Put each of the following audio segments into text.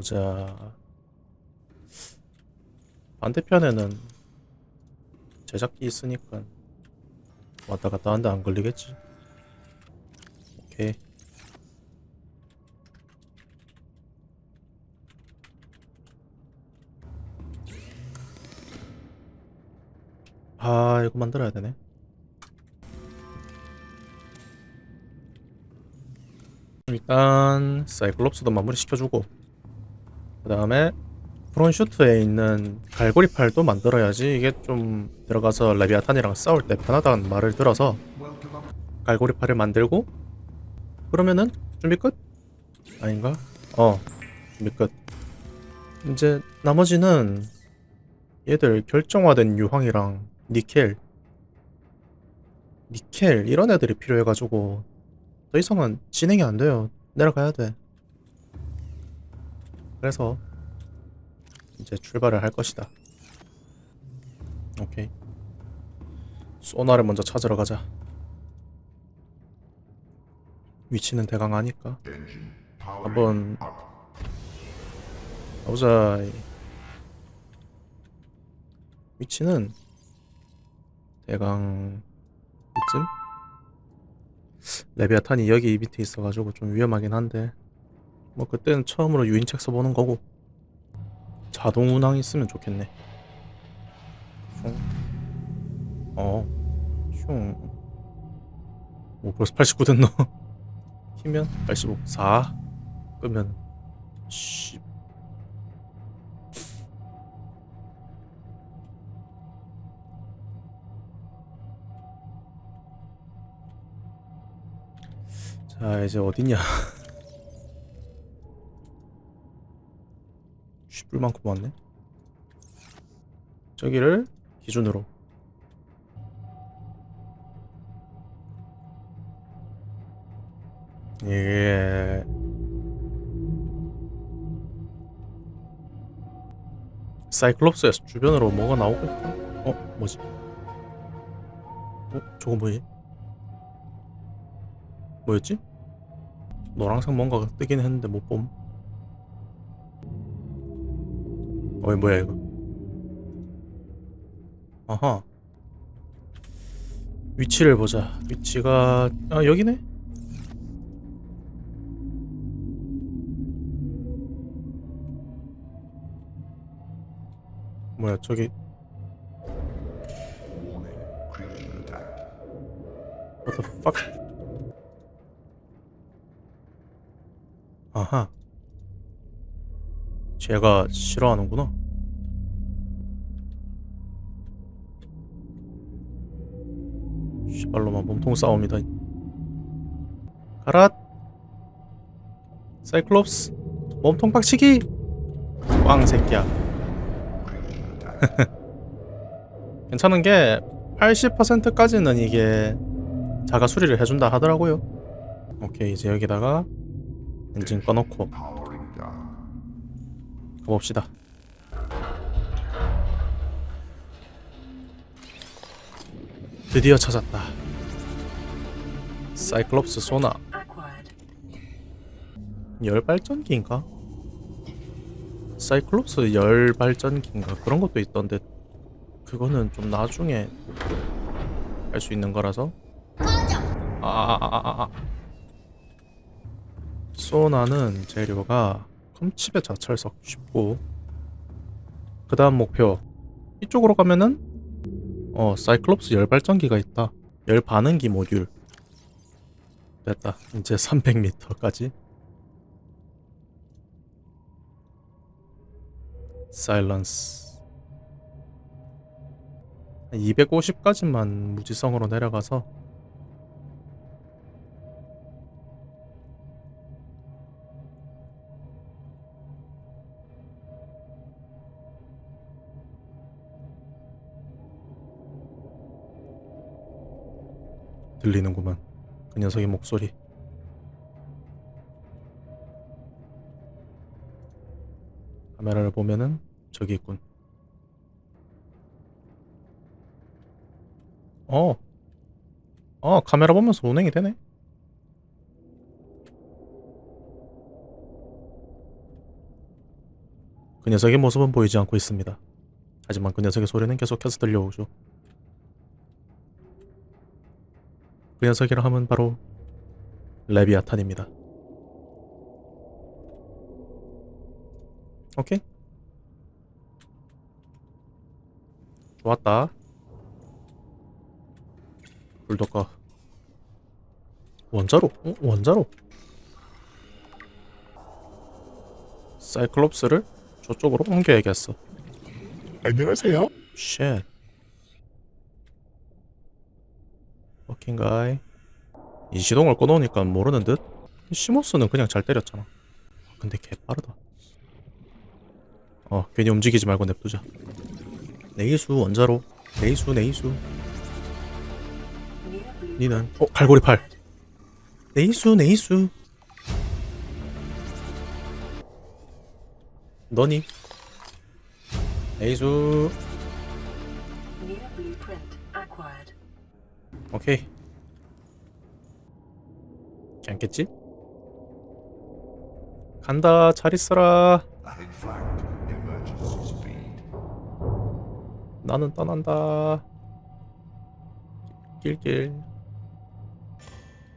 보자. 반대편에는 제작기 있으니까 왔다 갔다 하는데 안 걸리겠지. 오케이. 아, 이거 만들어야 되네. 일단 사이클롭스도 마무리 시켜주고 그 다음에 프론슈트에 있는 갈고리 팔도 만들어야지 이게 좀 들어가서 레비아탄이랑 싸울 때 편하다는 말을 들어서 갈고리 팔을 만들고 그러면은 준비 끝? 아닌가? 어 준비 끝 이제 나머지는 얘들 결정화된 유황이랑 니켈 니켈 이런 애들이 필요해가지고 더 이상은 진행이 안 돼요. 내려가야 돼. 그래서 이제 출발을 할 것이다. 오케이. 소나를 먼저 찾으러 가자. 위치는 대강 아니까. 한번 가보자. 위치는 대강 이쯤? 레비아탄이 여기 밑에 있어가지고 좀 위험하긴 한데 뭐 그때는 처음으로 유인책 써보는 거고 자동 운항 있으면 좋겠네. 슝. 어. 슝. 뭐 벌써 89 됐노? 키면 85 4 끄면 10 자 이제 어디냐 10불만큼 왔네. 저기를 기준으로. 예. 사이클롭스에서 주변으로 뭐가 나오겠다 어 뭐지? 어 저거 뭐지? 뭐였지? 노란색 뭔가가 뜨긴 했는데 못 봄. 어이 뭐야 이거? 아하. 위치를 보자. 위치가 아 여기네. 뭐야 저기 What the fuck? 아하. 제가 싫어하는구나. 시발로만 몸통 싸움이다. 가라. 사이클롭스. 몸통 박치기. 꽝 새끼야. 괜찮은 게 80%까지는 이게 자가 수리를 해준다 하더라고요. 오케이 이제 여기다가 엔진 꺼놓고 가봅시다. 드디어 찾았다. 사이클롭스 소나. 열발전기인가? 사이클롭스 열발전기인가 그런 것도 있던데 그거는 좀 나중에 할 수 있는 거라서 아아아아아 소나는 재료가 컴칩의 자철석 쉽고. 그 다음 목표. 이쪽으로 가면은 어 사이클롭스 열발전기가 있다. 열반응기 모듈. 됐다. 이제 300m까지. 사일런스. 250까지만 무지성으로 내려가서 들리는구만 그 녀석의 목소리 카메라를 보면은 저기 있군 어. 어, 카메라 보면서 운행이 되네. 그 녀석의 모습은 보이지 않고 있습니다. 하지만 그 녀석의 소리는 계속해서 들려오죠. 그 녀석이라 하면 바로 레비아탄입니다. 오케이. 좋았다. 불도 꺼. 원자로? 어? 원자로? 사이클롭스를 저쪽으로 옮겨야겠어. 안녕하세요. 쉣. 킹 가이. 이 시동을 꺼놓으니까 모르는 듯? 시모스는 그냥 잘 때렸잖아. 근데 개 빠르다. 어, 괜히 움직이지 말고 냅두자. 네이수 원자로. 네이수 네이수. 니는 어 갈고리 팔. 네이수 네이수. 너니? 네이수. 오케이. 괜찮겠지? 간다. 잘 있어라. 나는 떠난다. 길길.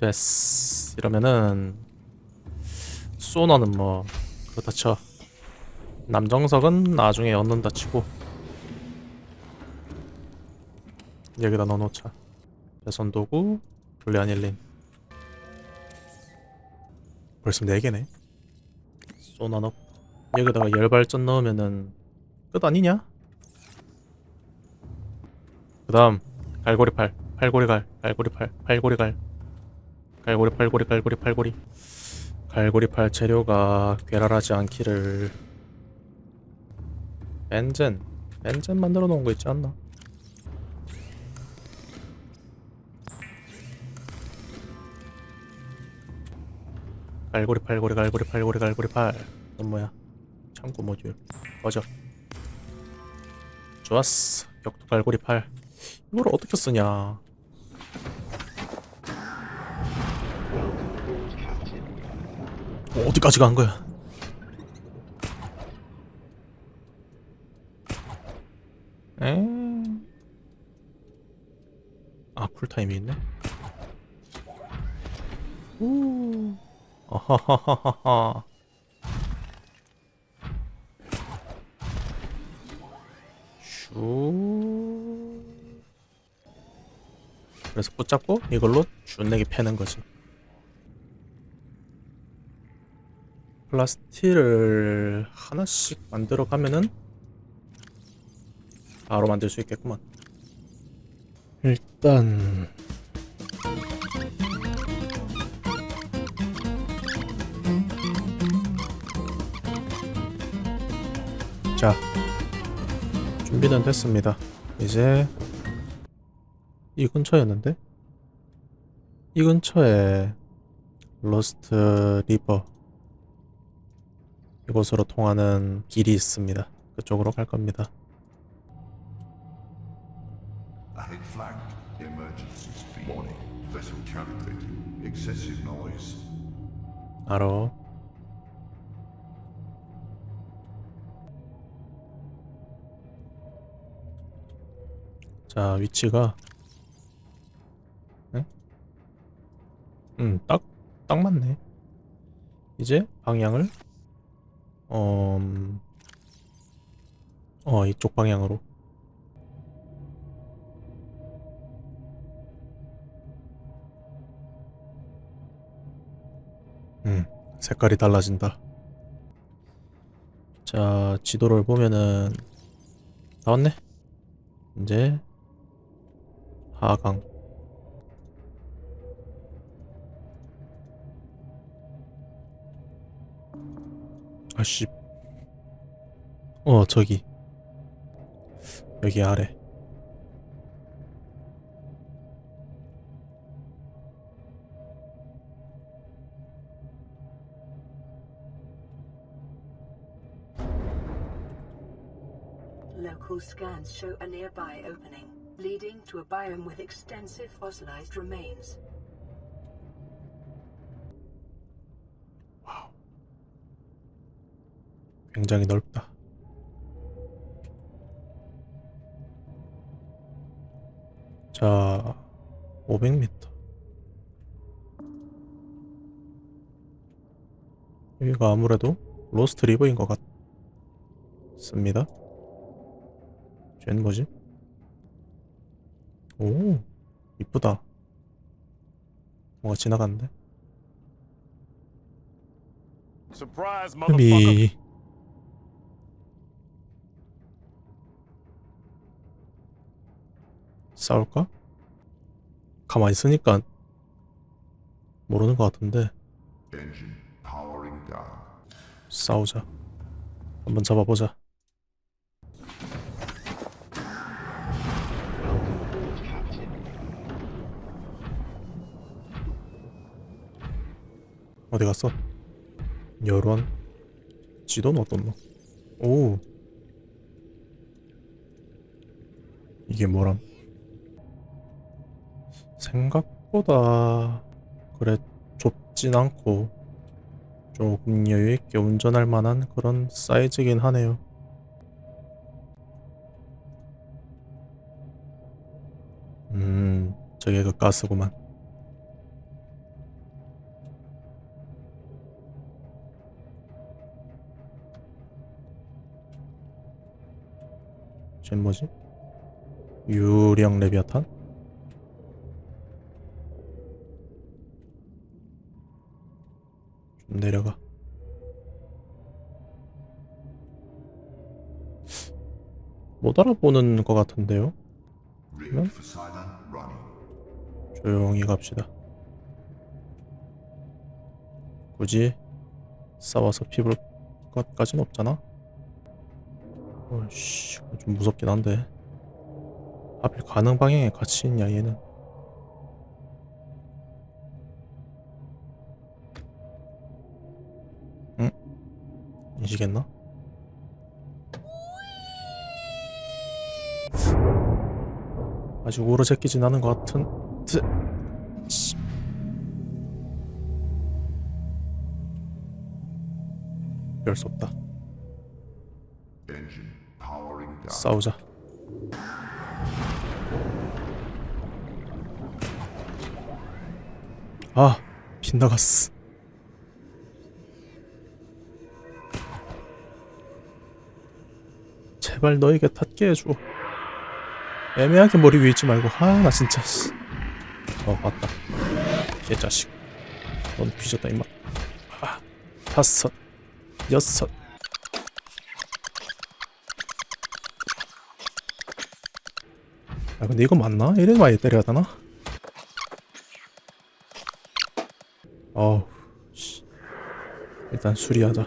됐어. 이러면은 소나는 뭐 그렇다 쳐. 남정석은 나중에 얻는다 치고 여기다 넣어놓자. 배선 도구 블레아닐린. 벌써 4개네. 소나 넣. 여기다가 열발전 넣으면은 끝 아니냐? 그 다음 갈고리 팔 팔고리 갈 갈고리 팔 팔고리 갈 갈고리 팔고리 갈고리 팔고리 갈고리 팔 재료가 괴랄하지 않기를 벤젠 벤젠 만들어 놓은 거 있지 않나? 갈고리 팔고리 갈고리 팔고리 갈고리 팔 넌 뭐야? 창고 모듈. 꺼져. 좋았어. 격투 갈고리 팔. 이걸 어떻게 쓰냐? 어, 어디까지 간 거야? 에? 아 쿨타임이 있네? 우 그래서 붙잡고 이걸로 준내게 패는 거지. 플라스틱을 하나씩 만들어 가면은 바로 만들 수 있겠구만 일단 자 준비는 됐습니다. 이제 이 근처였는데? 이 근처에 로스트 리버 이곳으로 통하는 길이 있습니다. 그쪽으로 갈 겁니다. Flagged 자 위치가 응? 음, 딱, 딱 맞네. 이제 방향을, 어, 음, 어, 이쪽 방향으로. 음, 색깔이 달라진다. 자, 지도를 보면은, 나왔네? 이제, 하강. 아씨. 어, 저기. 여기 아래. Local scans show a nearby opening, leading to a biome with extensive fossilized remains. Wow. 굉장히 넓다. 자, 500m. 여기가 아무래도 로스트 리버인 것 같습니다. 쟤는 뭐지? 오, 이쁘다. 뭐가 지나갔는데? 흠이 싸울까? 가만히 있으니까 모르는 것 같은데 Engine powering down. 싸우자 한번 잡아보자 어디 갔어? 여론 지도는 어떻노? 오 이게 뭐람? 생각보다 그래 좁진 않고 조금 여유있게 운전할 만한 그런 사이즈긴 하네요. 음, 저게 그 가스구만. 쟤 뭐지? 유령 레비아탄? 좀 내려가. 못 알아보는 것 같은데요? Running. 조용히 갑시다. 굳이 싸워서 피볼 것까진 없잖아. 어씨, 좀 무섭긴 한데. 하필 가는 방향에 같이 있냐 얘는. 응? 인식했나? 아직 오르제끼진 않은 것 같은. 드... 씨. 별수 없다. 싸우자. 아, 빗나갔어. 제발 너에게 닿게 해줘. 애매하게 머리 위에 있지 말고. 아, 나 진짜. 씨. 어, 맞다. 개자식. 넌 뒤졌다, 임마. 아, 다섯, 여섯. 아 근데 이거 맞나? 이래 많이 때려야 되나? 어우 씨. 일단 수리하자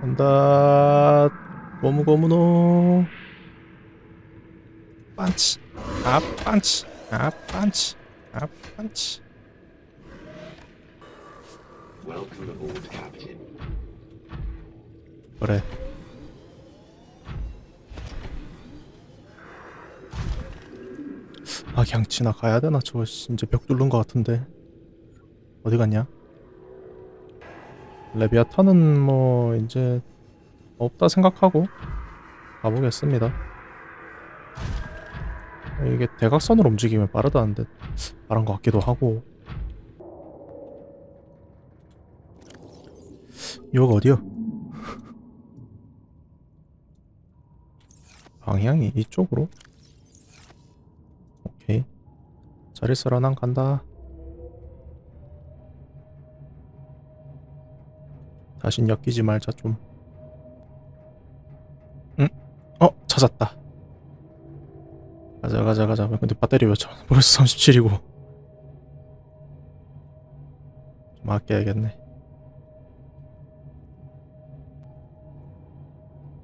간다 고무고무노 빤치 아 빤치 아 빤치 아 빤치 그래. 아 그냥 지나가야 되나? 저거 씨, 이제 벽 뚫는 것 같은데. 어디 갔냐? 레비아탄은 뭐 이제 없다 생각하고 가보겠습니다 이게 대각선으로 움직이면 빠르다는데 빠른 것 같기도 하고 여기가 어디요? 방향이 이쪽으로? 오케이 자리 쓰러 난 간다 다신 엮이지 말자 좀 응? 어? 찾았다 가자 근데 배터리 몇 차? 벌써 37이고 좀 아껴야겠네